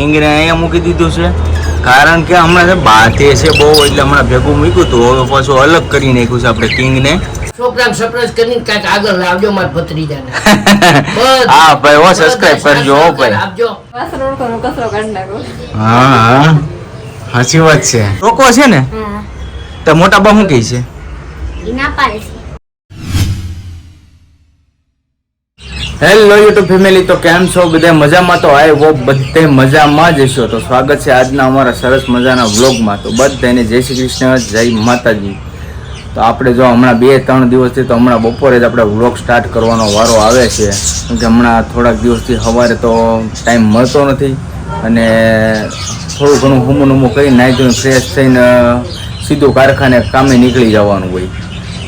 કિંગને અહીંયા મૂકી દીધું છે. કારણ કે હમણાં છે બાતે છે બહુ એટલે હમણાં ભેગું મૂક્યું હતું હવે પાછું અલગ કરી નાખ્યું છે આપણે કિંગને છોકરાને સરપ્રાઈઝ કરીને કાંઈક આગળ લાવજો મારા ભત્રીજાને. હા ભાઈ હો સબસ્ક્રાઇબ કરજો હો ભાઈ. આપજો. હા હા સાચી વાત છે. રોકો છે ને? તો મોટા બા શું કહે છે? ના પાડે છે. હેલો યુટ્યુબ ફેમિલી તો કેમ છો? બધા મજામાં તો આય વો બધે મજામાં જ હશો. તો સ્વાગત છે આજના અમારા સરસ મજાના વ્લોગમાં. તો બધાને જય શ્રી કૃષ્ણ, જય માતાજી. તો આપણે જો હમણાં બે ત્રણ દિવસથી તો હમણાં બપોરે જ આપણે વ્લોગ સ્ટાર્ટ કરવાનો વારો આવે છે. કે હમણાં થોડાક દિવસથી સવારે તો ટાઈમ મળતો નથી. અને થોડું ઘણું હુમું હુમું કરી નાહી ધોઈને ફ્રેશ થઈને સીધું કારખાને કામે નીકળી જવાનું હોય.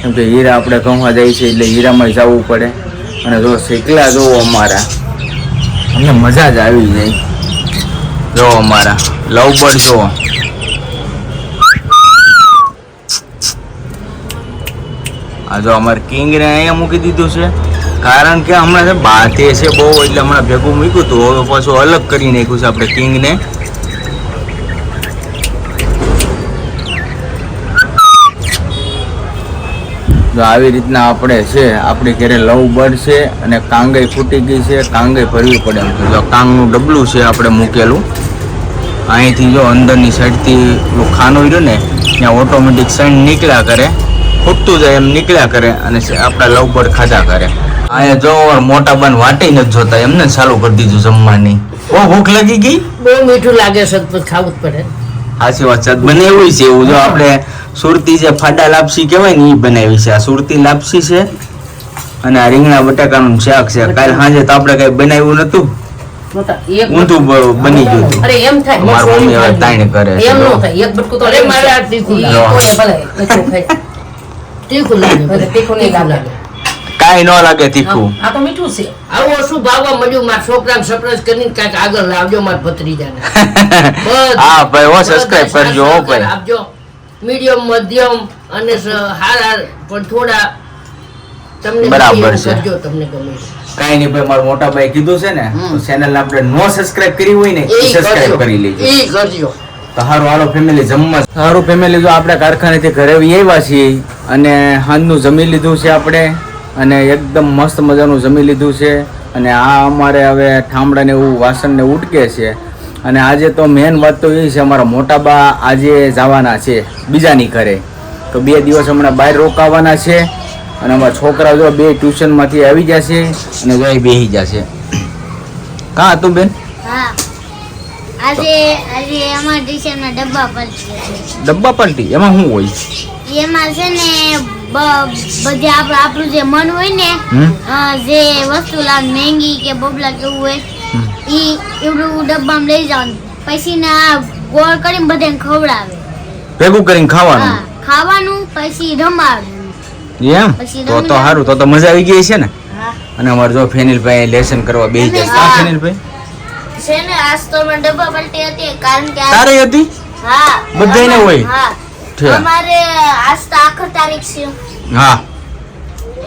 કેમ કે હીરા આપણે કહવા જાય છે એટલે હીરામાં જવું પડે. અને જો શીખલા જોવો અમારા. અમને મજા જ આવી જાય જો અમારા. લવ બર્ડ જો આ જો અમારે કિંગને અહીંયા મૂકી દીધું છે. કારણ કે હમણાં છે બાતે છે બહુ, એટલે હમણાં ભેગું મૂક્યું હતું. હવે પાછું અલગ કરી નાખ્યું છે આપણે કિંગને. જો આવી રીતના આપણે છે આપણી ઘરે લવ બર્ડ છે અને કાંગઈ ફૂટી ગઈ છે કાંગઈ ભરવી પડે એમ. જો કાંગનું ડબલું છે આપણે મૂકેલું. અહીંથી જો અંદરની સાઈડથી પેલું ખાનું રહ્યું ને ત્યાં ઓટોમેટિક સાઈડ નીકળ્યા કરે ફૂટતું જાય એમ નીકળ્યા કરે અને આપણા લવ બર્ડ ખાધા કરે. અહીંયા જો મોટા બન વાટી નથી જોતા એમને ચાલુ કરી દીધું જમવાની. ઓ ભૂખ લાગી ગઈ? બહુ મીઠું લાગે છે તો ખાવું જ પડે. સાચી વાત છે બને એવું છે એવું. જો આપણે સુરતી જે ફાડા લાપસી કહેવાય ને એ બનાવી છે. આ સુરતી લાપસી છે અને આ રીંગણા બટાકાનું શાક છે. કાલ સાંજે તો આપણે કઈ બનાવ્યું નતું. ઊંધું બની ગયું હતું. અરે એમ થાય. મારી મમ્મી હવે તાણ કરે એમ નો થાય. એક બટકું તો અરે મારે આ તીખું ઈ લાગે. ભલે. તીખું લાગે. તીખું નહીં લાગે. કાંઈ ન લાગે તીખું. આ તો મીઠું છે. આવું શું ભાવવા મળ્યું? મારા છોકરાને સરપ્રાઈઝ કરીને કાંઈક આગળ લાવજો મારા ભત્રીજાને. હા ભાઈ હો સબસ્ક્રાઇબ કરજો હો ભાઈ. આપજો. મીડિયમ મધ્યમ અને હારા પણ થોડા તમને બરાબર છે. જો તમને ગમે. કાંઈ નહીં ભાઈ મારા મોટા ભાઈ કીધું છે ને ચેનલ આપણે નો સબસ્ક્રાઇબ કરી હોય ને સબસ્ક્રાઇબ કરી લેજો. એ કરજો. હારું હાલો ફેમિલી જમવા. સારું ફેમિલી જો આપણે કારખાનેથી ઘરે આવી આવ્યા છીએ અને સાંજનું જમી લીધું છે આપણે અને એકદમ મસ્ત મજાનું જમી લીધું છે અને આ અમારે હવે ઠામડાને એવું વાસણ ને ઉટકે છે અને આજે તો મેન વાત તો એ છે અમારા મોટા બા આજે જવાના છે બીજાની ઘરે. તો બે દિવસ હમણાં બહાર રોકાવાના છે અને અમારા છોકરા જો બે ટ્યુશનમાંથી આવી જશે અને જો બેહી બેસી જશે કાં હતું બેન? હા. આજે આજે અમારા ટ્યુશનના ડબ્બા પલટી એમાં શું હોય? એમાં છે ને બધી આપણે જે મન હોય ને જે વસ્તુ લાગ મેંગી કે બબલા કેવું હોય. ઈ એવડું ડબ્બામાં લઈ જવાનું. પછી ને આ ગોળ કરીને બધાને ખવડાવે. ભેગું કરીને ખાવાનું? હા ખાવાનું પછી રમાડવું. એમ? પછી તો તો સારું તો તો મજા આવી ગઈ છે ને? અને અમારે જો ફેનિલભાઈ લેસન કરવા બેસી હા. હા ફેનિલભાઈ? છે ને આજ તો ડબ્બા પલટી હતી કારણ કે તારે હતી? હા અમારે- હોય? હા. અમારે આજ તો આખર તારીખ છે. હા.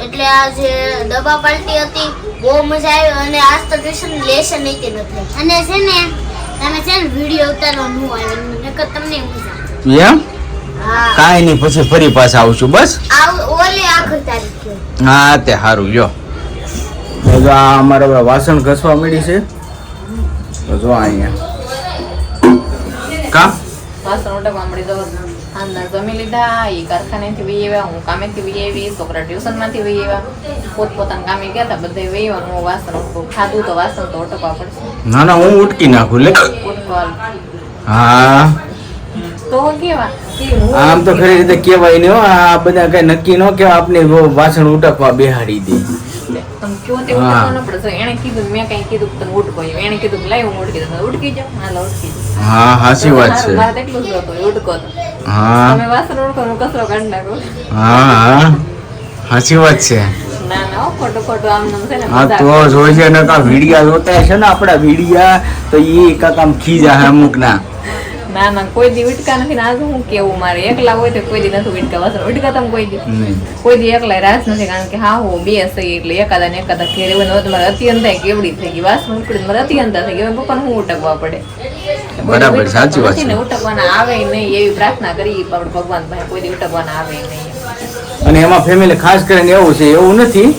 એટલે આ જે દબા પાલટી હતી બહુ મજા આવી અને આજ તો ટ્યુશન લેશે નહીં કે નથી. અને છે ને તમે છે ને વીડિયો ઉતારવાનું આવ્યો નકર તમને મજા એમ? કાંઈ નહીં પછી ફરી પાછા આવશું બસ? આવ ઓલી આખર તારીખ. હા તે સારું જો. જો આ અમારે હવે વાસણ ઘસવા મળી છે. તો જો અહીંયા. કા? વાસણ ઉટકવા મળી દો આંધા જમી લીધા એ કારખાનેથી વહી આવ્યા હું કામેથી વહી આવી છોકરા ટ્યુશનમાંથી વહી આવ્યા. પોતપોતાના કામે ગયા હતા બધા વહી આવ્યા હું વાસણ ખાધું તો વાસણ તો ઉટકવા પડશે. ના ના હું ઉટકી નાખું લે. હા. તો કેવા? આમ તો ખરી રીતે કેવાય હો આ બધા કઈ નક્કી ન કેવા આપને વાસણ ઉટકવા બેહાડી દે. એને ન કીધું મેં કઈ કીધું ઉટકો એને કીધું લાઈ હું ઉટકી દઉં. ઉટકી જાઓ હાલો ઉટકી જાઓ હા સાચી વાત છે. મારે એટલું જ હતું ઉટકો તો હા. તમે વાસણ ઉટકો હું કચરો કાઢી નાખો. હા હા. સાચી વાત છે. ના ના ખોટો ખોટું આમ નામ છે ને હા તો જોઈ છે ને કા વિડિયા જોતા હશે ને આપણા વિડિયા તો એ કાક આમ ખીજા હે અમુક ના ના ના કોઈ દી વિટકા નથી ને આજ હું કેવું મારે? એકલા હોય તો કોઈ દી નથી વિટકા વાસણ. વિટકા તમે કોઈ દી. કોઈ દી એકલા રાસ નથી કારણ કે હા હો બે સહી એટલે એકાદા ને એકાદા ઘેર એવું તમારે અત્યંતા કેવડી થઈ ગઈ. વાસણ ઉકળી મારે અત્યંતા થઈ ગઈ. પપ્પાને હું ઉટકવા પડે? બરાબર, સાચી વાત છે. ઉટકવાના આવે નહીં એવી પ્રાર્થના કરી પણ ભગવાન પાસે કોઈ ઉટકવાના આવે નહીં. અને એમાં ફેમિલી ખાસ કરીને એવું છે એવું નથી.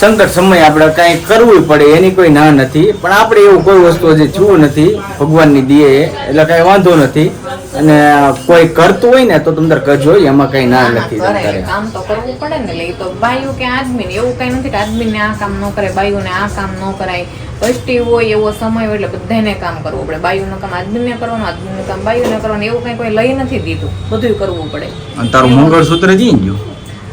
સંકટ સમય આપણે કાંઈ કરવું પડે એની કોઈ ના નથી. પણ આપણે એવું કોઈ વસ્તુ હજી થયું નથી ભગવાનની દીએ એટલે કાંઈ વાંધો નથી. અને કોઈ કરતું હોય ને તો તમને કરજો એમાં કઈ ના નથી કામ તો કરવું પડે ને એટલે તો બાયું કે આદમી ને એવું કઈ નથી કે આદમી ને આ કામ ન કરે બાયું ને આ કામ ન કરાય. કષ્ટી હોય એવો સમય હોય એટલે બધાને કામ કરવું પડે. બાયું કામ આદમીને કરવાનું આદમી કામ બાયુને કરવાનું એવું કંઈ કોઈ લઈ નથી દીધું. બધું કરવું પડે. અને તારું મંગળસૂત્ર જઈ ગયું?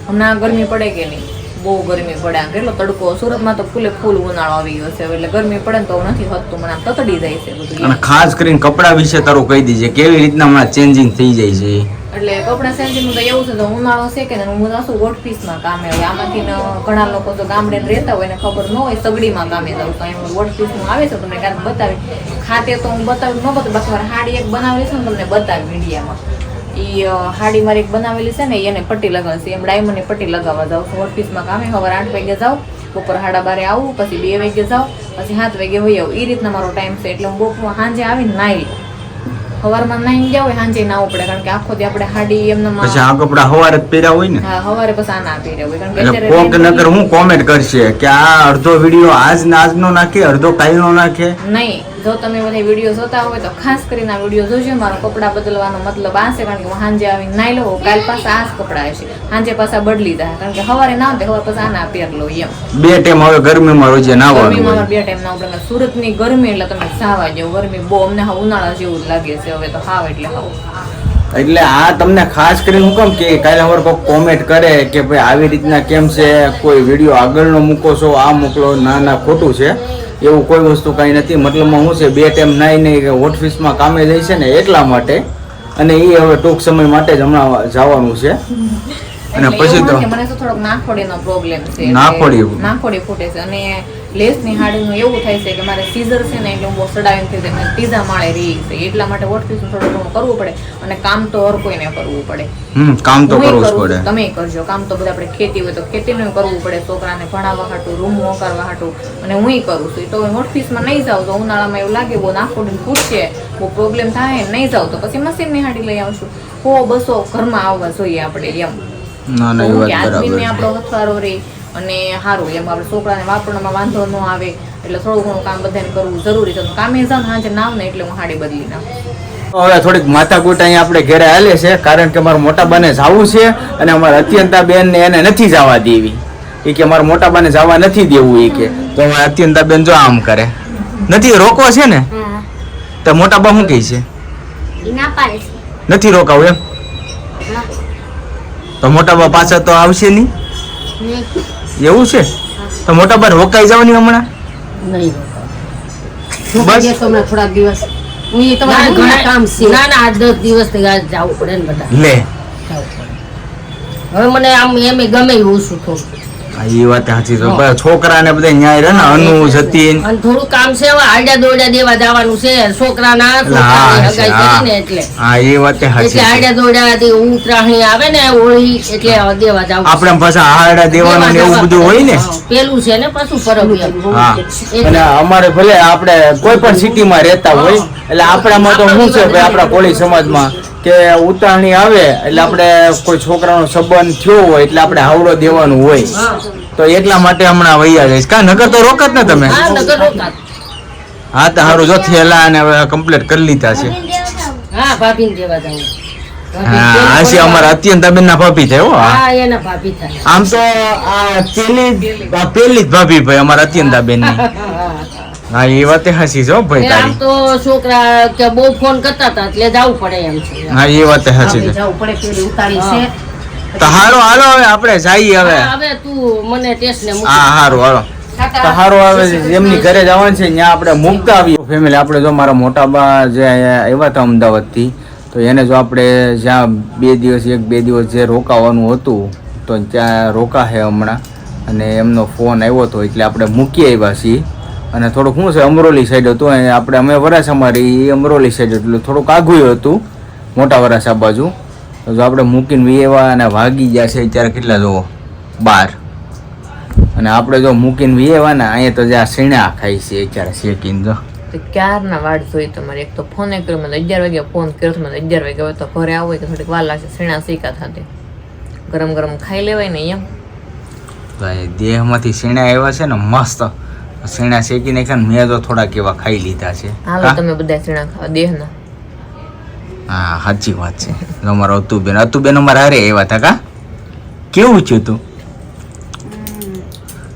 હમણાં ગરમી પડે કે નહીં? બહુ ગરમી પડે આમ. કેટલો તડકો. સુરતમાં તો ફૂલે ફૂલ ઉનાળો આવી ગયો છે. એટલે ગરમી પડે ને તો નથી થતું મને આમ તતડી જાય છે બધું. અને ખાસ કરીને કપડા વિશે તારું કહી દીજે. કેવી રીતના હમણાં ચેન્જિંગ થઈ જાય છે? એટલે કપડાં સેન્સિંગ તો એવું છે તો ઉનાળો છે કે હું તો શું ગોટ પીસમાં કામે હોય, આમાંથી ઘણા લોકો તો ગામડે રહેતા હોય ને ખબર ન હોય, સગડીમાં કામે જાઉં તો એમ ગોટ આવે છે, તમને ક્યારેક બતાવી ખાતે તો હું બતાવી ન બતાવી બાકી મારે હાડી એક બનાવેલી છે ને તમને બતાવી મીડિયામાં ઈ હાડી મારી એક બનાવેલી છે ને એને પટ્ટી લગાવે છે એમ ડાયમંડની પટ્ટી લગાવવા જાઉં છું. વોટપીસમાં કામે સવારે આઠ વાગે જાઉં, બપોર સાડા બારે આવું, પછી બે વાગે જાઉં, પછી સાત વાગે હોય આવું. એ રીતના મારો ટાઈમ છે, એટલે હું બપોર સાંજે આવીને નાઈ લઉં. સવારમાં નાઈને જાવ સાંજે ના ઉપડે કારણ કે આખો દી આપણે હાડી એમને પછી આ કપડા હવારે જ પહેર્યા હોય ને? હા સવારે પછી આ ના પહેર્યા હોય કારણ કે કોક નગર નકર હું કોમેન્ટ કરશે કે આ અડધો વીડિયો આજ ને આજનો નાખે અડધો કાલનો નાખે? નહીં જો તમે બધા વીડિયો જોતા હોય તો ખાસ કરીને આ વીડિયો જોજો. મારો કપડાં બદલવાનો મતલબ આ છે કારણ કે હું સાંજે આવીને નાઈ લઉં કાલ પાછા આ જ કપડાં હશે. સાંજે પાછા બદલી દા કારણ કે સવારે ના હોય સવારે પાછા આના પહેર લો એમ. બે ટાઈમ હવે ગરમીમાં રોજે ગરમીમાં હોય. અમારે બે ટાઈમ ના આપણે સુરતની ગરમી એટલે તમે સાવા જેવું ગરમી બહુ અમને ઉનાળા જેવું લાગે છે હવે તો હાવ એટલે હાવ. એટલે આ તમને ખાસ કરીને હું કેમ કે કાલે અમારે કોઈ કોમેન્ટ કરે કે ભાઈ આવી રીતના કેમ છે? કોઈ વીડિયો આગળનો મૂકો છો? આ મોકલો, ના ના, ખોટું છે. એવું કોઈ વસ્તુ કાંઈ નથી. મતલબમાં શું છે, બે ટાઈમ નાઈ નહીં ઓફિસમાં કામે જાય છે ને એટલા માટે. અને એ હવે ટૂંક સમય માટે જ હમણાં જવાનું છે. અને પછી તો મને તો થોડોક નાખોડીનો પ્રોબ્લેમ છે નાખોડી? નાખોડી ફૂટે છે. અને લેસની હાડીનું એવું થાય છે કે મારે સીઝર છે ને એટલે હું બહુ સડાવીને થઈ જાય. ત્રીજા માળે રહી છે. એટલા માટે ઓટફીસનું થોડું ઘણું કરવું પડે અને કામ તો હર કોઈને કરવું પડે. હમ કામ તો કરવું જ પડે. તમે કરજો. કામ તો બધા આપણે ખેતી હોય તો ખેતીનું કરવું પડે. છોકરાને ભણાવવા હાટું રૂમ મોકરવા હાટું. અને હું કરું છું. તો ઓટફીસમાં નહીં જાઉં તો ઉનાળામાં એવું લાગે બહુ નાખોડીને ફૂટશે બહુ પ્રોબ્લેમ થાય નહીં જાઉં તો પછી મશીનની હાડી લઈ આવશું. હો બસો ઘરમાં આવવા જોઈએ આપણે એમ. ના ના એ વાત બરાબર આપણો હથવારો રહે અને સારું એમ આપણે છોકરાને વાપરવામાં વાંધો ન આવે એટલે થોડું ઘણું કામ બધાને કરવું જરૂરી છે. તો કામે જાઉં સાંજે નાવ ને એટલે હું હાડી બદલી નાખું. હવે થોડીક માથાકૂટ ગોટા આપણે ઘરે હાલે છે કારણ કે મારા મોટા બાને જવું છે અને અમારા અત્યંતા બેન ને એને નથી જવા દેવી. એ કે મારા મોટા બાને જવા નથી દેવું એ કે. તો અમારા અત્યંતા બેન જો આમ કરે. નથી રોકવો છે ને? હા. તો મોટા બા શું કહે છે? ઈ ના પાડે. છે નથી રોકાવું એમ? તો મોટા બા પાછા તો આવશે નહીં? એવું છે? તો મોટા બા રોકાઈ જવાની હમણાં? નહીં બસ? હમણાં થોડાક દિવસ. હું એ તમારે ઘણા કામ છે. ના ના આઠ દસ દિવસથી આ જવું પડે ને બધા. લે. હવે મને આમ એમ ગમે એવું શું થોડું એ વાત સાચી છે. છોકરાને બધા ન્યાય રહે ને અનુ જતીન અને થોડું કામ છે હવે આડ્યા દોડ્યા દેવા જવાનું છે. છોકરાના એટલે હા, છોકરાની હગાઈ કરીને એટલે. હા એ વાત સાચી એટલે છે આડ્યા દોડ્યા ઉત્તરાયણી આવે ને હોળી એટલે દેવા જવું આપણે પાછા હારડા દેવાનું ને એવું બધું હોય ને? પેલું છે ને પાછું ફરક હા. અને અમારે ભલે આપણે કોઈ પણ સિટીમાં રહેતા હોય એટલે આપણામાં તો શું છે ભાઈ આપણા કોળી સમાજમાં? કે ઉતારણી આવે એટલે આપણે કોઈ છોકરાનો સંબંધ થયો હોય એટલે આપણે હાવડો દેવાનું હોય. તો એટલા માટે હમણાં વૈયા જઈશ. કા નગર તો રોકત ને તમે? હા નગર રોકાત. હા તો હારું જો થેલા અને હવે કમ્પ્લીટ કરી લીધા છે. હા ભાભીને દેવા જવું હા છે અમારા અત્યંત બેન ના ભાભી થાય હો હા. હા એના ભાભી થાય. આમ તો આ પેલી પેલી જ ભાભી ભાઈ અમારા અત્યંતા બેનની હા એ વાત હાસી હો ભાઈ તારી. તો છોકરા કે બહુ ફોન કરતા હતા એટલે જવું પડે એમ છે. હા એ વાત હાચી જવું પડે પેલી ઉતારી છે. તો હારો હાલો હવે આપણે જઈએ હવે. હવે તું મને ટેસ્ટ ને મૂકી હા હારું હાલો. તો હારું આવે એમની ઘરે જવાનું છે ત્યાં આપણે મૂકતા આવીએ. ફેમિલી આપણે જો મારા મોટા બા જે આવ્યા હતા અમદાવાદથી તો એને જો આપણે જ્યાં બે દિવસ એક બે દિવસ જે રોકાવાનું હતું તો ત્યાં રોકા છે હમણાં. અને એમનો ફોન આવ્યો હતો એટલે આપણે મૂકી આવ્યા છીએ. અને થોડુંક શું છે અમરોલી સાઈડ હતું અને આપણે અમે વરાછામાં રહી અમરોલી સાઈડ એટલે થોડુંક આઘું હતું મોટા વરાછા બાજુ. તો આપણે મૂકીને વિયેવા અને વાગી ગયા છે અત્યારે કેટલા જુઓ? બાર. અને આપણે જો મૂકીને વિયેવા ને અહીંયા તો જ્યાં સીણા ખાઈ છે અત્યારે શેકીને જો. તો ક્યારના વાટ જોઈ તમારે એક તો ફોને કર્યો મને અગિયાર વાગે ફોન કર્યો તો મને અગિયાર વાગે હવે તો ઘરે આવો તો થોડીક વાર લાગશે સીણા શીખા થતી ગરમ ગરમ ખાઈ લેવાય ને એમ. તો એ દેહમાંથી સીણા આવ્યા છે ને મસ્ત. સીણા શેકીને ખાને મેં તો થોડાક એવા ખાઈ લીધા છે. હાલો તમે બધા સીણા ખાવા દેહના. હા સાચી વાત છે. અમારો અતુબેન અતુબેન અમારા હારે એવા હતા કા? કેવું થયું તું?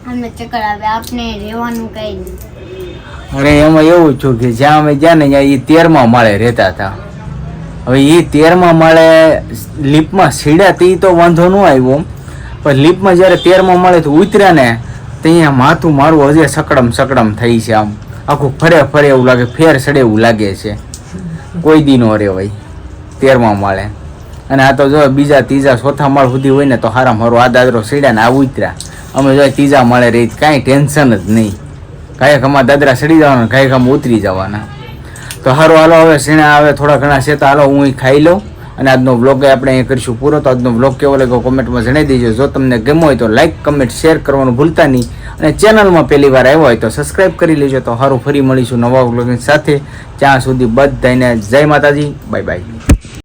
અમને ચક્કર આવે આપણે રહેવાનું કઈ નહીં અરે એમાં એવું છું કે જ્યાં અમે ગયા ને ત્યાં એ તેરમાં માળે રહેતા હતા. હવે એ તેરમાં માળે લીપમાં સીડ્યા તે તો વાંધો ન આવ્યો. પણ લીપમાં જ્યારે તેરમાં માળે તો ઉતર્યા ને ત્યાં માથું મારું હજી સકડમ સકડમ થઈ છે આમ. આખું ફરે ફરે એવું લાગે ફેર સડે એવું લાગે છે. કોઈ દી નો રહેવાય તેરમા માળે. અને આ તો જો બીજા ત્રીજા ચોથા માળ સુધી હોય ને તો હારા મારો આ દાદરો સીડ્યા ને આ ઉતર્યા અમે જો ત્રીજા માળે રહી કાંઈ ટેન્શન જ નહીં. કાંઈક અમારા દાદરા સડી જવાના કાંઈક આમ ઉતરી જવાના. તો હારો, હાલો હવે સીણા આવે, થોડા ઘણા છે તો હાલો હું ખાઈ લઉં. અને આજનો વ્લોગ આપણે અહીં કરીશું પૂરો. તો આજનો વ્લોગ કેવો લાગ્યો કોમેન્ટમાં જણાવી દેજો. જો તમને ગમ્યો હોય તો લાઈક કમેન્ટ શેર કરવાનું ભૂલતા નહીં. અને ચેનલમાં પહેલી વાર આવ્યો હોય તો સબસ્ક્રાઈબ કરી લેજો. તો સારું ફરી મળીશું નવા વ્લોગની સાથે. ત્યાં સુધી બધાને જય માતાજી. Bye bye